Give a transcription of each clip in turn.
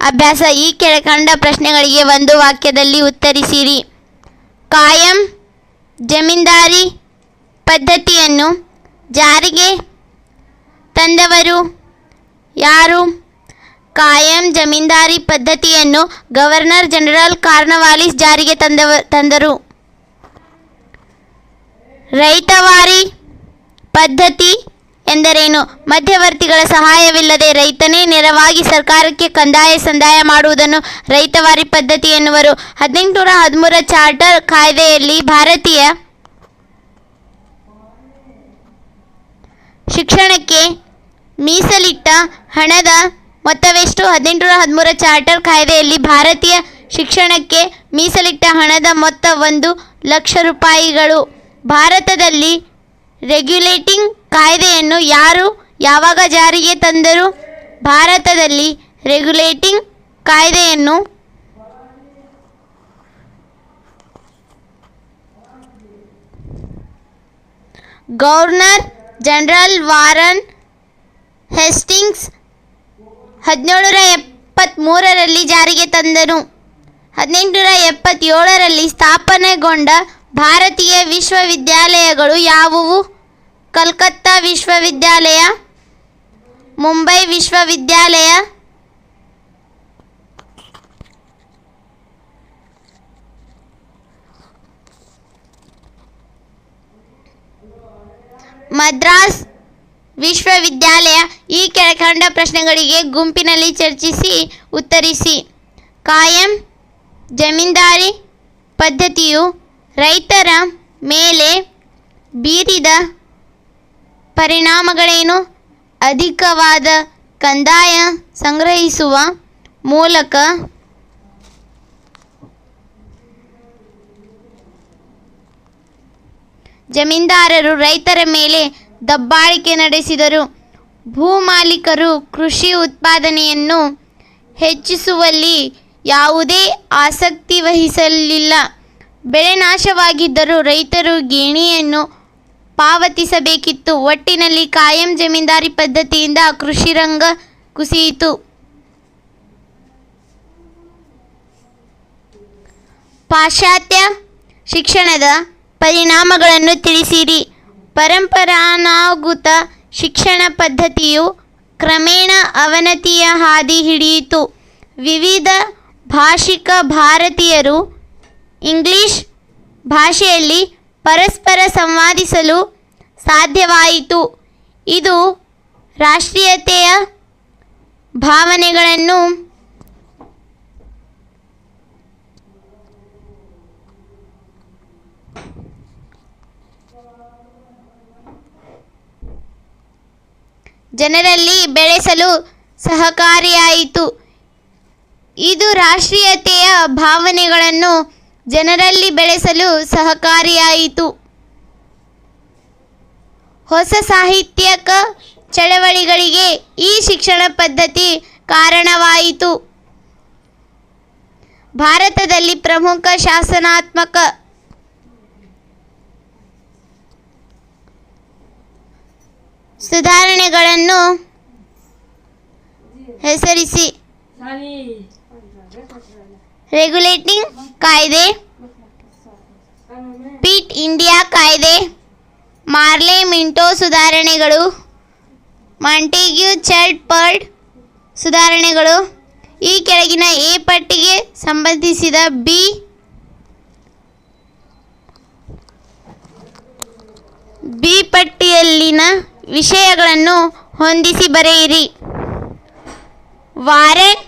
ಅಭ್ಯಾಸ ಈ ಕೆಳಕಂಡ ಪ್ರಶ್ನೆಗಳಿಗೆ ಒಂದು ವಾಕ್ಯದಲ್ಲಿ ಉತ್ತರಿಸಿರಿ. ಕಾಯಂ ಜಮೀನ್ದಾರಿ ಪದ್ಧತಿಯನ್ನು ಜಾರಿಗೆ ತಂದವರು ಯಾರು? ಕಾಯಂ ಜಮೀನ್ದಾರಿ ಪದ್ಧತಿಯನ್ನು ಗವರ್ನರ್ ಜನರಲ್ ಕಾರ್ನವಾಲಿಸ್ ಜಾರಿಗೆ ತಂದವ, ತಂದರು. ರೈತವಾರಿ ಪದ್ಧತಿ ಎಂದರೇನು? ಮಧ್ಯವರ್ತಿಗಳ ಸಹಾಯವಿಲ್ಲದೆ ರೈತನೇ ನೇರವಾಗಿ ಸರ್ಕಾರಕ್ಕೆ ಕಂದಾಯ ಸಂದಾಯ ಮಾಡುವುದನ್ನು ರೈತವಾರಿ ಪದ್ಧತಿ ಎನ್ನುವರು. ಹದಿನೆಂಟುನೂರ ಹದಿಮೂರ ಚಾರ್ಟರ್ ಕಾಯ್ದೆಯಲ್ಲಿ ಭಾರತೀಯ ಶಿಕ್ಷಣಕ್ಕೆ ಮೀಸಲಿಟ್ಟ ಹಣದ ಮೊತ್ತವೆಷ್ಟು? ಹದಿನೆಂಟುನೂರ ಹದಿಮೂರ ಚಾರ್ಟರ್ ಕಾಯ್ದೆಯಲ್ಲಿ ಭಾರತೀಯ ಶಿಕ್ಷಣಕ್ಕೆ ಮೀಸಲಿಟ್ಟ ಹಣದ ಮೊತ್ತ ಒಂದು ಲಕ್ಷ ರೂಪಾಯಿಗಳು. ಭಾರತದಲ್ಲಿ ರೆಗ್ಯುಲೇಟಿಂಗ್ ಕಾಯ್ದೆಯನ್ನು ಯಾರು ಯಾವಾಗ ಜಾರಿಗೆ ತಂದರು? ಭಾರತದಲ್ಲಿ ರೆಗ್ಯುಲೇಟಿಂಗ್ ಕಾಯ್ದೆಯನ್ನು ಗವರ್ನರ್ ಜನರಲ್ ವಾರನ್ ಹೆಸ್ಟಿಂಗ್ಸ್ ಹದಿನೇಳುನೂರ ಎಪ್ಪತ್ತ್ಮೂರರಲ್ಲಿ ಜಾರಿಗೆ ತಂದರು. ಹದಿನೆಂಟುನೂರ ಎಪ್ಪತ್ತೇಳರಲ್ಲಿ ಸ್ಥಾಪನೆಗೊಂಡ ಭಾರತೀಯ ವಿಶ್ವವಿದ್ಯಾಲಯಗಳು ಯಾವುವು? ಕಲ್ಕತ್ತಾ ವಿಶ್ವವಿದ್ಯಾಲಯ, ಮುಂಬೈ ವಿಶ್ವವಿದ್ಯಾಲಯ, ಮದ್ರಾಸ್ ವಿಶ್ವವಿದ್ಯಾಲಯ ಈ ಕೆಳಕಂಡ ಪ್ರಶ್ನೆಗಳಿಗೆ ಗುಂಪಿನಲ್ಲಿ ಚರ್ಚಿಸಿ, ಉತ್ತರಿಸಿ. ಕಾಯಂ ಜಮೀನ್ದಾರಿ ಪದ್ಧತಿಯು ರೈತರ ಮೇಲೆ ಬೀರಿದ ಪರಿಣಾಮಗಳೇನು? ಅಧಿಕವಾದ ಕಂದಾಯ ಸಂಗ್ರಹಿಸುವ ಮೂಲಕ ಜಮೀನ್ದಾರರು ರೈತರ ಮೇಲೆ ದಬ್ಬಾಳಿಕೆ ನಡೆಸಿದರು. ಭೂಮಾಲೀಕರು ಕೃಷಿ ಉತ್ಪಾದನೆಯನ್ನು ಹೆಚ್ಚಿಸುವಲ್ಲಿ ಯಾವುದೇ ಆಸಕ್ತಿ ವಹಿಸಲಿಲ್ಲ. ಬೆಳೆ ನಾಶವಾಗಿದ್ದರೂ ರೈತರು ಗೇಣಿಯನ್ನು ಪಾವತಿಸಬೇಕಿತ್ತು. ಒಟ್ಟಿನಲ್ಲಿ ಕಾಯಂ ಜಮೀನ್ದಾರಿ ಪದ್ಧತಿಯಿಂದ ಕೃಷಿ ರಂಗ ಕುಸಿಯಿತು. ಪಾಶ್ಚಾತ್ಯ ಶಿಕ್ಷಣದ ಪರಿಣಾಮಗಳನ್ನು ತಿಳಿಸಿರಿ. ಪರಂಪರಾನಾಗುತ ಶಿಕ್ಷಣ ಪದ್ಧತಿಯು ಕ್ರಮೇಣ ಅವನತಿಯ ಹಾದಿ ಹಿಡಿಯಿತು. ವಿವಿಧ ಭಾಷಿಕ ಭಾರತೀಯರು ಇಂಗ್ಲಿಷ್ ಭಾಷೆಯಲ್ಲಿ ಪರಸ್ಪರ ಸಂವಾದಿಸಲು ಸಾಧ್ಯವಾಯಿತು. ಇದು ರಾಷ್ಟ್ರೀಯತೆಯ ಭಾವನೆಗಳನ್ನು ಜನರಲ್ಲಿ ಬೆಳೆಸಲು ಸಹಕಾರಿಯಾಯಿತು. ಇದು ರಾಷ್ಟ್ರೀಯತೆಯ ಭಾವನೆಗಳನ್ನು ಜನರಲ್ಲಿ ಬೆಳೆಸಲು ಸಹಕಾರಿಯಾಯಿತು. ಹೊಸ ಸಾಹಿತ್ಯಕ ಚಳವಳಿಗಳಿಗೆ ಈ ಶಿಕ್ಷಣ ಪದ್ಧತಿ ಕಾರಣವಾಯಿತು. ಭಾರತದಲ್ಲಿ ಪ್ರಮುಖ ಶಾಸನಾತ್ಮಕ ಸುಧಾರಣೆಗಳನ್ನು ಹೆಸರಿಸಿ. ರೆಗ್ಯುಲೇಟಿಂಗ್ ಕಾಯ್ದೆ. ಪಿಟ್ ಇಂಡಿಯಾ ಕಾಯ್ದೆ. ಮಾರ್ಲೆ ಮಿಂಟೋ ಸುಧಾರಣೆಗಳು. ಮಾಂಟಿಗ್ಯೂ ಚರ್ಟ್ ಪರ್ಡ್ ಸುಧಾರಣೆಗಳು. ಈ ಕೆಳಗಿನ ಎ ಪಟ್ಟಿಗೆ ಸಂಬಂಧಿಸಿದ ಬಿ ಬಿ ಪಟ್ಟಿಯಲ್ಲಿನ ವಿಷಯಗಳನ್ನು ಹೊಂದಿಸಿ ಬರೆಯಿರಿ. ವಾರೆನ್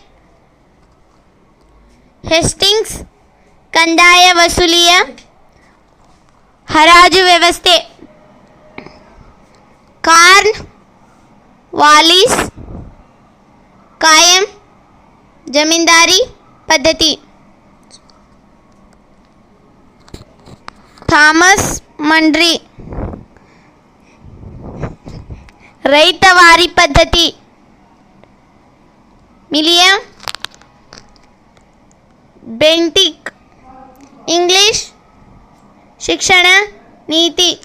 ಹೆಸ್ಟಿಂಗ್ಸ್ ಕಂದಾಯ ವಸೂಲಿಯ ಹರಾಜು ವ್ಯವಸ್ಥೆ ಕಾರ್ನ್ ವಾಲಿಸ್ ಕಾಯಂ ಜಮೀನ್ದಾರಿ ಪದ್ಧತಿ ಥಾಮಸ್ ಮಂಡ್ರಿ ರೈತವಾರಿ ಪದ್ಧತಿ ಮಿಲಿಯಂ ಬೆಂಟಿಕ್. ಇಂಗ್ಲಿಷ್ ಶಿಕ್ಷಣ ನೀತಿ.